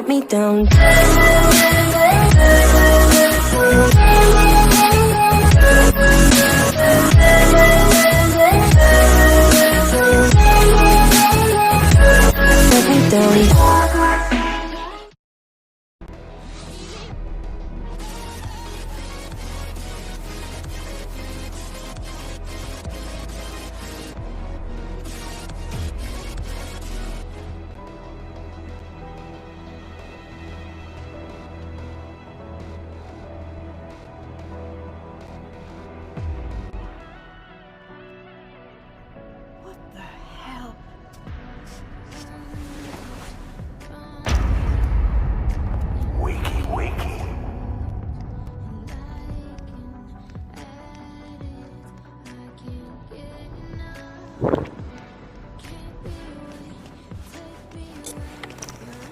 let me down.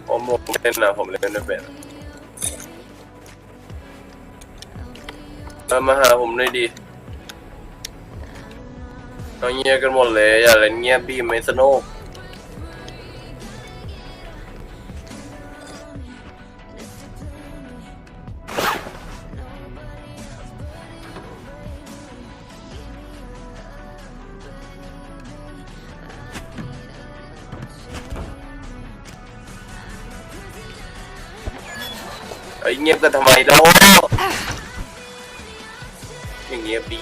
ผมผมเล่นนะผมเล่นไม่เป็นเอามาหาผมหน่อยดิเอาเงียบกันหมดเลย อย่าเล่นเงียบบีไม่สนุก เงียบกันทำไมแล้วอย่างเงียบดี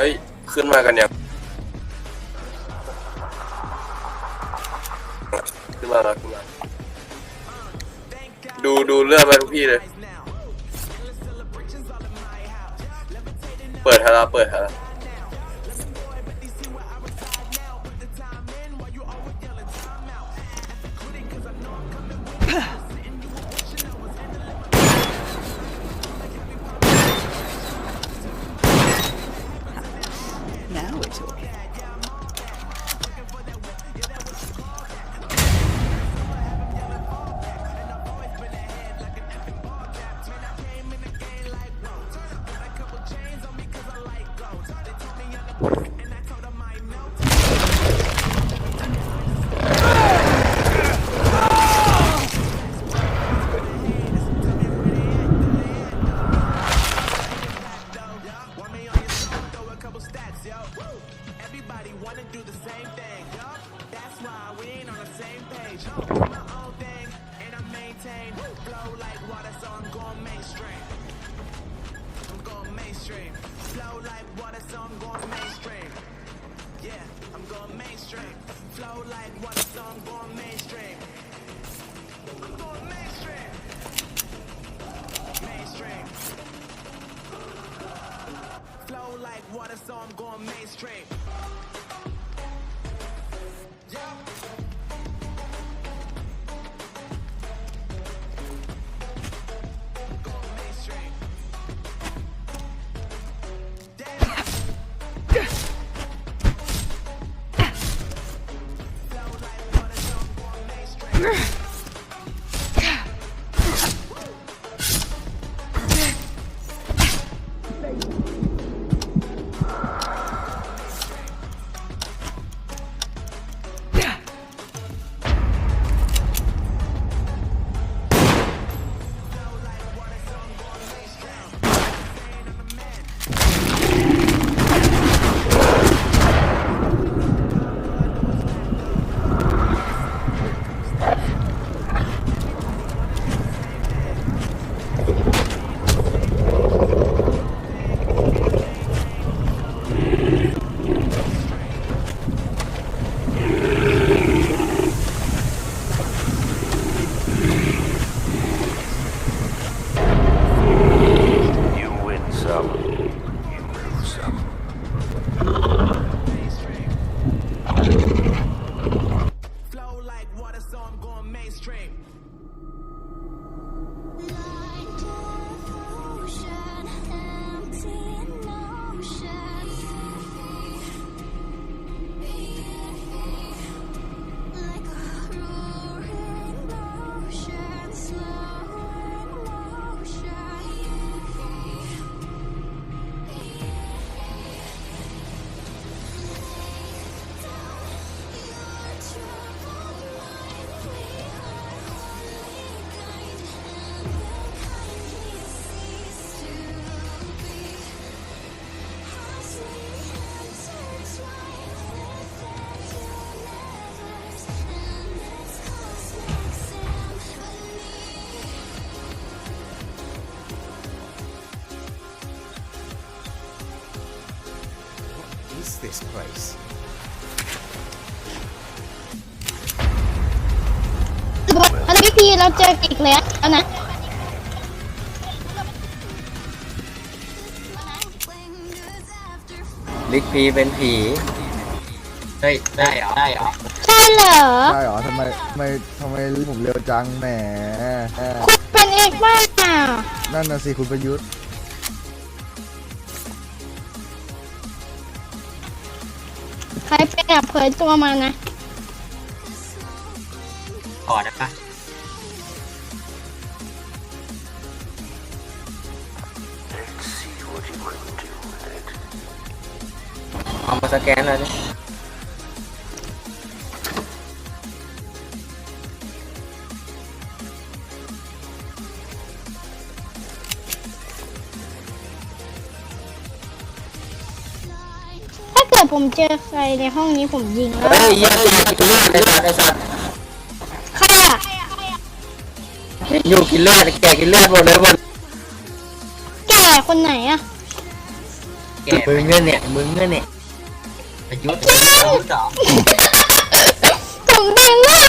เฮ้ย ขึ้นมากันเนี่ยขึ้นมาแล้วขึ้นมา ดูดูเลือดไปทุกพี่เลย so I'm going mainstream. Like water, so I'm going mainstream. อันนี้พี่เราเจออีกแล้วนะลิกพีเป็นผี เฮ้ย ได้เหรอ ได้เหรอ ใช่เหรอ ใช่เหรอทำไมทำไมทำไมผมเร็วจังแหมคุณเป็นเอกมากอะนั่นน่ะสิคุณประยุทธ์ใครเป็นอะเผยตัวมานะ ขอได้ปะ สแกนเลยดิถ้าเกิดผมเจอใครในห้องนี้ผมยิงแล้ว เฮ้ยเหี้ยกินเลือดไอ้สัตว์ไอ้สัตว์ใครอะเห็นอยู่กินเลือดแกกินเลือดหมดเลยหมดแกคนไหนอะมึงเนี่ยเนี่ยมึงเนี่ยเนี่ย ประยุทธ์ประยุทธ์เหรอโถผมเดินไล่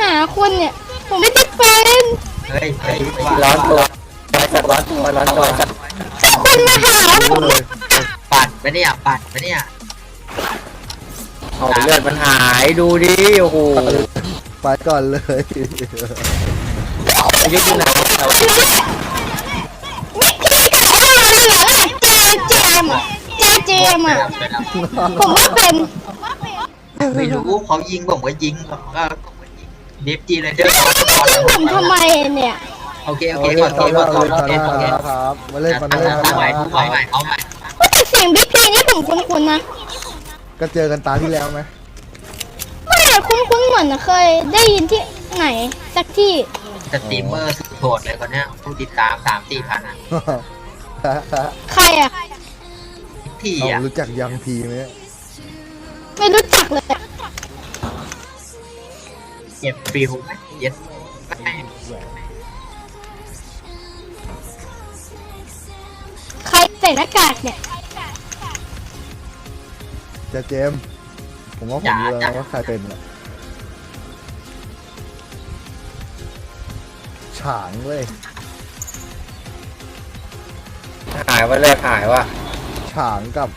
หาคนเนี่ย ผมไม่ได้เป็นเฮ้ยเฮ้ยร้อนตัวร้อนตัวร้อนตัวถ้าคนมาหาผมเลยปัดไปเนี่ยปัดไปเนี่ยเอาเลือดมันหายดูดิโอ้โหไปก่อนเลยยึดที่ไหนไม่ทีกับข้าวเลยเหรอเจเจมอะ เจเจมอะ ผมว่าเป็นไม่รู้เขายิงผมก็ยิงผมก็เดฟจีเลยเด้อยิงผมทำไมเนี่ย โอเคโอเคขอโทษขอโทษขอโทษขอโทษครับมาเล่นมาเล่นเอาใหม่เอาใหม่เอาใหม่ว่าแต่เสียงพี่พีนี่ผมคุ้นๆนะ ก็เจอกันตาที่แล้วไหมไม่อะคุ้นๆเหมือนเคย ได้ยินที่ไหนสักที่สตรีมเมอร์สุดโหดเลยคนเนี้ยผู้ติดตามสามสี่พันอะใครอะ ที่เอาอะรู้จักยังพีไหมไม่รู้จักเลยเก็บฟิลไหมเย็ดไม่ใครใส่หน้ากากเนี่ยจะเจมส์ผมว่าผมรู้แล้วนะว่าใครเป็นอะฉางเว้ยหายว่าเลือดหายว่ะ ฉางกับ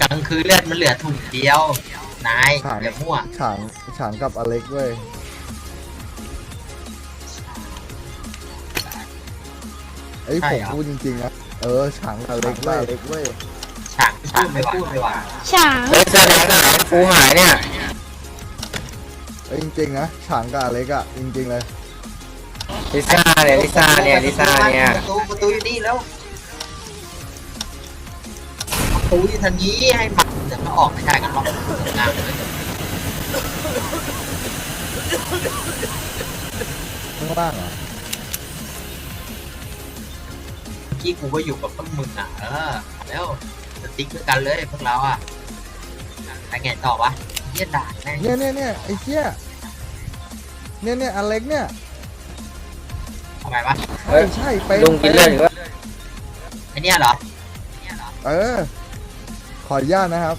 กลางคืนเลือดมันเหลือถุงเดียว นายฉางอย่ามั่วฉางฉางกับอเล็กเว้ยไอ้ยผมพูดจริงๆนะเออฉางกับอเล็กเว้ยอเล็กเว้ยฉากฉากไม่พูดไม่ว่าฉาง เฮ้ยแสดงหายกูหายเนี่ยเอ้ยจริงๆนะฉางกับอเล็กอะจริงๆเลยลิซ่าเนี่ยลิซ่าเนี่ยลิซ่าเนี่ย ประตูประตูอยู่นี่แล้วประ ตูอยู่ทางนี้ให้มันเดี๋ยวมันออกไม่ได้กันหรอกงานเลยข้างล่างเหรอเมื่อกี้กูก็อยู่กับพวกมึงอะเออแล้วสติ๊กด้วยกันเลยพวกเราอะไปไงต่อวะเยี่ยด่านแม่งเนี่ยเนี่ยเนี่ยไอ้เหี้ยเนี่ยเนี่ยอเล็กเนี่ยทำไมวะเฮ้ยใช่ไปลุงกินเลือดอยู่ว่าไอเนี่ยเหรอ เออ ออนุญาตนะครับ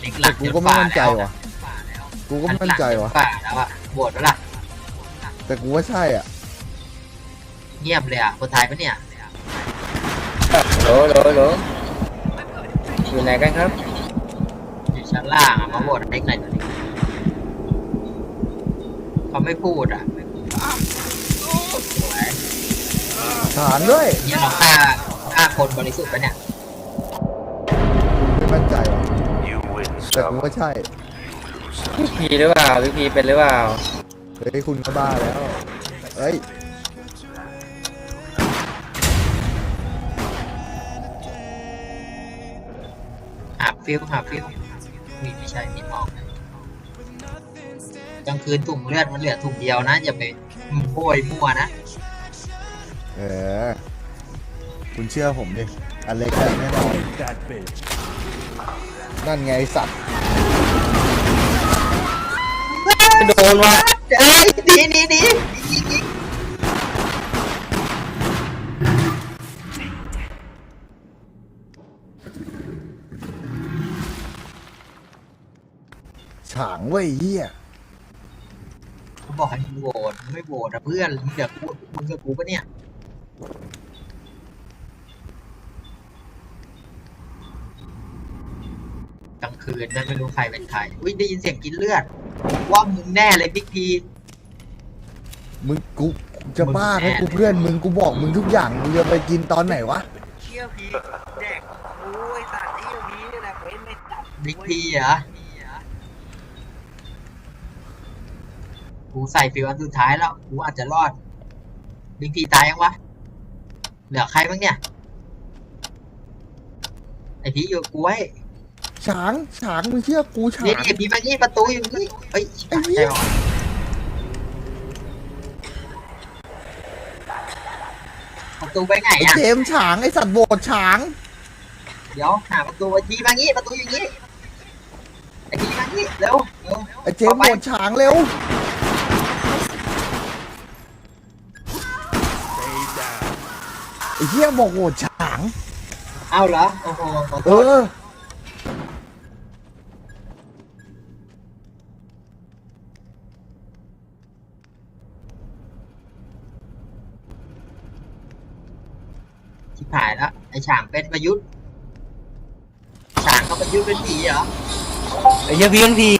เล็กหลัแต่กกูก็ไม่มั่นใจว่ะ กูก็ไม่มั่นใจว่ะฝ่าแล้วอะบวชแล้วล่ะแต่กูว่าใช่อะเงียบเลยอะคนไทยปะเนี่ยโหลโหลโหลอยู่ไหนกันครับ อยู่ชั้นล่างอะมาบวชเล็กหน่อยเขาไม่พูดอะสวย ฉางด้วยเนี่ยเราฆ่าฆ่าคนบริสุทธิ์ปะเนี่ยไม่มั่นใจว่ะ You win แต่กู some, ว่าใช่ พี่พีหรือเปล่าพี่พีเป็นหรือเปล่าเฮ้ยคุณก็บ้าแล้ว เฮ้ย หาฟิลหาฟิลมีไม่ใช่มีมองกลางคืนถุงเลือดมันเหลือถุงเดียวนะอย่าไปโวยมั่วนะ เออ คุณเชื่อผมดิอเล็กได้แน่นอนนั่นไงไอ้สัตว์โดนว่ะเอ้ยหนีหนีหนีหนีหนีฉางเว้ยเฮียเขาบอกให้มึงโหวตมึงไม่โหวตอะเพื่อนมึงเดี๋ยวกูมึงกับกูปะเนี่ย กลาง คืนนั่นไม่รู้ใครเป็นใคร อุ้ยได้ยินเสียงกินเลือด ว่ามึงแน่เลยบิ๊กพีมึงกูกูจะบ้ามึงแน่ถ้ากูเพื่อนมึงกูบอกมึงทุกอย่างมึงจะไปกินตอนไหนวะเชี่ยวพีแดกโอ้ยสัตว์เชี่ยวพีนี่แหละเป็นไม่จับบิ๊กพีเหรอกูใส่ฟิวอันสุดท้ายแล้วกูอาจจะรอดบิ๊กพีตายยังวะเหลือใครบ้างเนี่ยไอพีอยู่กับกูไว้ ฉางฉางมึงเชื่อกูฉานี่ง นี่พีมานี่ประตูอยู่นี่เฮ้ยไอ้เหี้ยใช่หรอประตูไปไหนไอ้อะ เจมส์ฉางไอ้สัตว์โบดฉางเดี๋ยวหาประตูไอ้พีมางี้ประตูอยู่นี่ไอ้พีมางี้เร็วเร็วไอ้เจมส์โบดฉางเร็ว ไอ้เหี้ยบอกโบดฉาง เอาเหรอโอ้โหขอโทเอษอ ชิบหายแล้วไอ้ฉางเป็นประยุทธ์ฉางก็ประยุทธ์เป็นผีเหรอ ไอ้เหี้ยพี่เป็นผี